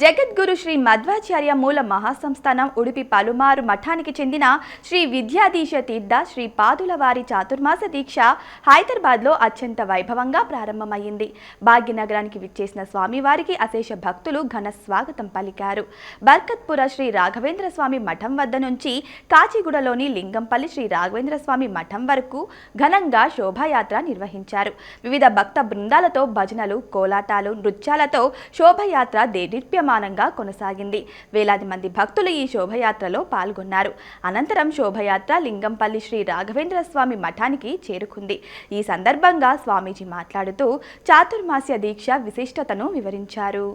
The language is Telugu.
జగద్గురు శ్రీ మధ్వాచార్య మూల మహాసంస్థానం ఉడిపి పలుమారు మఠానికి చెందిన శ్రీ విద్యాధీశ తీర్థ శ్రీ పాదుల వారి చాతుర్మాస దీక్ష హైదరాబాద్లో అత్యంత వైభవంగా ప్రారంభమైంది భాగ్యనగరానికి విచ్చేసిన స్వామివారికి అశేష భక్తులు ఘన స్వాగతం పలికారు. బర్కత్పుర శ్రీ రాఘవేంద్ర స్వామి మఠం వద్ద నుంచి కాచిగూడలోని లింగంపల్లి శ్రీ రాఘవేంద్ర స్వామి మఠం వరకు ఘనంగా శోభాయాత్ర నిర్వహించారు. వివిధ భక్త బృందాలతో భజనలు కోలాటాలు నృత్యాలతో శోభయాత్ర సమానంగా కొనసాగింది. వేలాది మంది భక్తులు ఈ శోభయాత్రలో పాల్గొన్నారు. అనంతరం శోభయాత్ర లింగంపల్లి శ్రీ రాఘవేంద్ర స్వామి మఠానికి చేరుకుంది. ఈ సందర్భంగా స్వామీజీ మాట్లాడుతూ చాతుర్మాస్య దీక్ష విశిష్టతను వివరించారు.